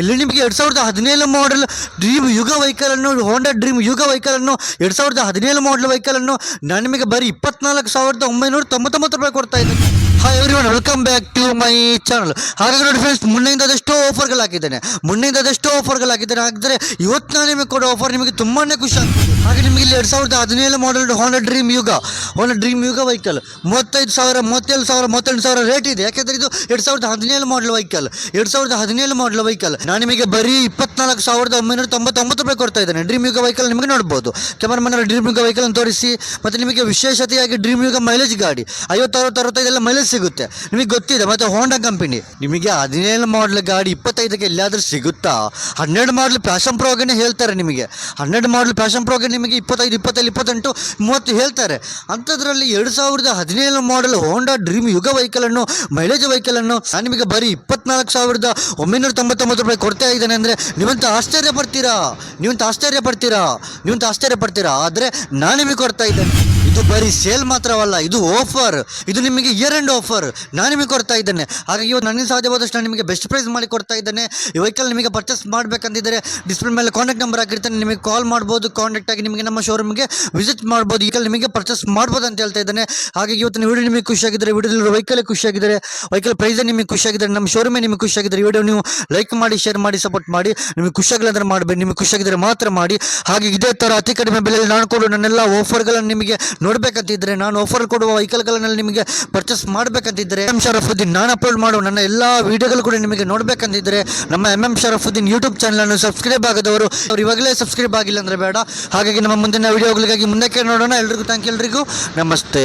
ಇಲ್ಲಿ ನಿಮಗೆ ಎರಡು ಸಾವಿರದ ಹದಿನೇಳು ಮಾಡೆಲ್ ಡ್ರೀಮ್ ಯುಗ ವೆಹಿಕಲನ್ನು ಹೋಂಡಾ ಡ್ರೀಮ್ ಯುಗ ವೆಹಿಕಲನ್ನು ಎರಡು ಸಾವಿರದ ಹದಿನೇಳು ಮಾಡೆಲ್ ವೆಹಿಕಲನ್ನು ನಾನು ನಿಮಗೆ ಬರೀ ಇಪ್ಪತ್ನಾಲ್ಕು ಸಾವಿರದ ಒಂಬೈನೂರ ತೊಂಬತ್ತೊಂಬತ್ತು ರೂಪಾಯಿ ಕೊಡ್ತಾ ಇದ್ದೀನಿ. Hi everyone welcome back to my channel ಹಾಗಾಗಿ ನೋಡಿ ಫ್ರೆಂಡ್ಸ್ ಮುನ್ನೆಯಿಂದ ಅದೆಷ್ಟೋ ಆಫರ್ಗಳು ಹಾಕಿದ್ದೇನೆ. ಮುನ್ನೆಯಿಂದ ಅದೆಷ್ಟೋ ಆಫರ್ಗಳು ಹಾಕಿದ್ದಾರೆ ಹಾಕಿದ್ರೆ ಇವತ್ತು ನಾನು ನಿಮಗೆ ಕೊಡೋ ಆಫರ್ ನಿಮಗೆ ತುಂಬಾ ಖುಷಿ ಆಗ್ತದೆ. ಹಾಗೆ ನಿಮಗೆ ಇಲ್ಲಿ ಎರಡು ಸಾವಿರದ ಹದಿನೇಳು model Honda dream Yuga Honda dream Yuga vehicle ಮೂವತ್ತೈದು ಸಾವಿರ, ಮೂವತ್ತೇಳು ಸಾವಿರ, ಮೂವತ್ತೆಂಟು ಸಾವಿರ ರೇಟ್ ಇದೆ. ಯಾಕೆಂದರೆ ಇದು ಎರಡು ಸಾವಿರದ ಹದಿನೇಳು ಮಾಡಲ್ ವೆಹಿಕಲ್ ಎರಡು ಸಾವಿರದ ಹದಿನೇಳು ಮಾಡಲ್ ವೆಹಿಕಲ್ ನಾನು ನಿಮಗೆ ಬರೀ ಇಪ್ಪತ್ನಾಲ್ಕು ಸಾವಿರದ ಒಂಬೈನೂರ ತೊಂಬತ್ತೊಂಬತ್ತು ರೂಪಾಯಿ ಕೊಡ್ತಾ ಇದ್ದೇನೆ. ಡ್ರೀಮ್ ಯುಗ ವೆಹಿಕಲ್ ನಿಮಗೆ ನೋಡ್ಬೋದು. ಕ್ಯಾಮರಾಮನ್ ಡ್ರೀಮ್ ಯುಗ ವೆಹಿಕಲ್ ತೋರಿಸಿ, ಮತ್ತು ನಿಮಗೆ ವಿಶೇಷತೆಯಾಗಿ ಡ್ರೀಮ್ ಯುಗ ಮೈಲೇಜ್ ಗಾಡಿ. ಐವತ್ತು ಅರವತ್ತು ಅರವತ್ತೈದೆಲ್ಲ ಮೈಲೇಜ್ ಸಿಗುತ್ತೆ. ನಿಮಗೆ ಗೊತ್ತಿದೆ, ಮತ್ತು ಹೋಂಡಾ ಕಂಪನಿ ನಿಮಗೆ ಹದಿನೇಳು ಮಾಡಲ್ ಗಾಡಿ ಇಪ್ಪತ್ತೈದಕ್ಕೆ ಎಲ್ಲಾದರೂ ಸಿಗುತ್ತಾ? ಹನ್ನೆರಡು ಮಾಡಲ್ ಪ್ಯಾಷನ್ ಪ್ರೋಗೇನೆ ಹೇಳ್ತಾರೆ ನಿಮಗೆ. ಹನ್ನೆರಡು ಮಾಡಲ್ ಪ್ಯಾಷನ್ ಪ್ರೋಗೆ ನಿಮಗೆ ಇಪ್ಪತ್ತೈದು ಇಪ್ಪತ್ತೈದು, ಇಪ್ಪತ್ತೆಂಟು, ಮೂವತ್ತು ಹೇಳ್ತಾರೆ. ಅಂಥದ್ರಲ್ಲಿ ಎರಡು ಸಾವಿರದ ಹದಿನೇಳು ಮಾಡಲ್ ಹೋಂಡಾ ಡ್ರೀಮ್ ಯುಗ ವೆಹಿಕಲನ್ನು ಮೈಲೇಜ್ ವೆಹಿಕಲನ್ನು ನಾನು ನಿಮಗೆ ಬರೀ ಇಪ್ಪತ್ನಾಲ್ಕು ಸಾವಿರದ ಒಂಬೈನೂರ ತೊಂಬತ್ತೊಂಬತ್ತು ರೂಪಾಯಿ ಕೊಡ್ತಾ ಇದ್ದಾನೆ ಅಂದರೆ ನೀವಂತ ಆಶ್ಚರ್ಯ ಪಡ್ತೀರಾ? ನೀವಂತ ಆಶ್ಚರ್ಯ ಪಡ್ತೀರಾ? ನೀವಂತ ಆಶ್ಚರ್ಯ ಪಡ್ತೀರಾ? ಆದರೆ ನಾನು ನಿಮಗೆ ಕೊಡ್ತಾ ಇದ್ದೇನೆ. ಇದು ಬರೀ ಸೇಲ್ ಮಾತ್ರವಲ್ಲ, ಇದು ಆಫರ್ ಇದು ನಿಮಗೆ ಇಯರ್ ಎಂಡ್ ಆಫರ್ ನಾನು ನಿಮಗೆ ಕೊಡ್ತಾ ಇದ್ದೇನೆ. ಹಾಗಾಗಿ ಇವತ್ತು ನನಗೆ ಸಾಧ್ಯವಾದಷ್ಟು ನಾನು ನಿಮಗೆ ಬೆಸ್ಟ್ ಪ್ರೈಸ್ ಮಾಡಿ ಕೊಡ್ತಾ ಇದ್ದೇನೆ. ಈ ವೆಹಿಕಲ್ ನಿಮಗೆ ಪರ್ಚೇಸ್ ಮಾಡಬೇಕಂತಿದ್ದರೆ ಡಿಸ್ಪ್ಲೇ ಮೇಲೆ ಕಾಂಟ್ಯಾಕ್ಟ್ ನಂಬರ್ ಹಾಕಿರ್ತಾನೆ. ನಿಮಗೆ ಕಾಲ್ ಮಾಡ್ಬೋದು ಕಾಂಟ್ಯಾಕ್ಟ್ ಆಗಿ ನಿಮಗೆ ನಮ್ಮ ಶೋರೂಮ್ಗೆ ವಿಸಿಟ್ ಮಾಡ್ಬೋದು ಈಗ ನಿಮಗೆ ಪರ್ಚೇಸ್ ಮಾಡ್ಬೋದು ಅಂತ ಹೇಳ್ತಾ ಇದ್ದೇನೆ. ಹಾಗಾಗಿ ಇವತ್ತಿನ ವಿಡಿಯೋ ನಿಮಗೆ ಖುಷಿಯಾಗಿದ್ದರೆ ವಿಡಿಯೋದಲ್ಲಿ ವೆಹಿಕಲ್ ಖುಷಿಯಾಗಿದ್ದರೆ ವೆಹಿಕಲ್ ಪ್ರೈಸೇ ನಿಮಗೆ ಖುಷಿಯಾಗಿದ್ದರೆ, ನಮ್ಮ ಶೋರೂಮೇ ನಿಮಗೆ ಖುಷಿಯಾಗಿದ್ದರೆ ವಿಡಿಯೋ ನೀವು ಲೈಕ್ ಮಾಡಿ ಶೇರ್ ಮಾಡಿ ಸಪೋರ್ಟ್ ಮಾಡಿ. ನಿಮಗೆ ಖುಷಿಯಾಗಲ್ಲ ಅಂದರೆ ಮಾಡಬೇಡಿ, ನಿಮಗೆ ಖುಷಿಯಾಗಿದ್ದರೆ ಮಾತ್ರ ಮಾಡಿ. ಹಾಗೆ ಇದೇ ಥರ ಅತಿ ಕಡಿಮೆ ಬೆಲೆಯಲ್ಲಿ ನಾನು ಕೊಡೋ ನನ್ನೆಲ್ಲ ಆಫರ್ಗಳನ್ನು ನಿಮಗೆ ನೋಡಬೇಕಂತಿದ್ದರೆ ನಾನು ಆಫರ್ ಕೊಡುವ ವೆಹಿಕಲ್ಗಳನ್ನೆಲ್ಲ ನಿಮಗೆ ಪರ್ಚೇಸ್ ಮಾಡಬೇಕಂತಿದ್ದರೆ ಎಂ ಶರಫುದ್ದೀನ್ ನಾನು ಅಪ್ಲೋಡ್ ಮಾಡುವ ನನ್ನ ಎಲ್ಲ ವೀಡಿಯೋಗಳು ಕೂಡ ನಿಮಗೆ ನೋಡಬೇಕಂತಿದ್ದರೆ ನಮ್ಮ ಎಂ ಎಂ ಶರಫುದ್ದೀನ್ ಯೂಟ್ಯೂಬ್ ಚಾನಲನ್ನು ಸಬ್ಸ್ಕ್ರೈಬ್ ಆಗದವರು ಅವ್ರು ಇವಾಗಲೇ ಸಬ್ಸ್ಕ್ರೈಬ್ ಆಗಿಲ್ಲ ಅಂದರೆ ಬೇಡ. ಹಾಗಾಗಿ ನಮ್ಮ ಮುಂದಿನ ವಿಡಿಯೋಗಳಿಗಾಗಿ ಮುಂದಕ್ಕೆ ನೋಡೋಣ. ಎಲ್ರಿಗೂ ಥ್ಯಾಂಕ್ ಎಲ್ರಿಗೂ. ನಮಸ್ತೆ.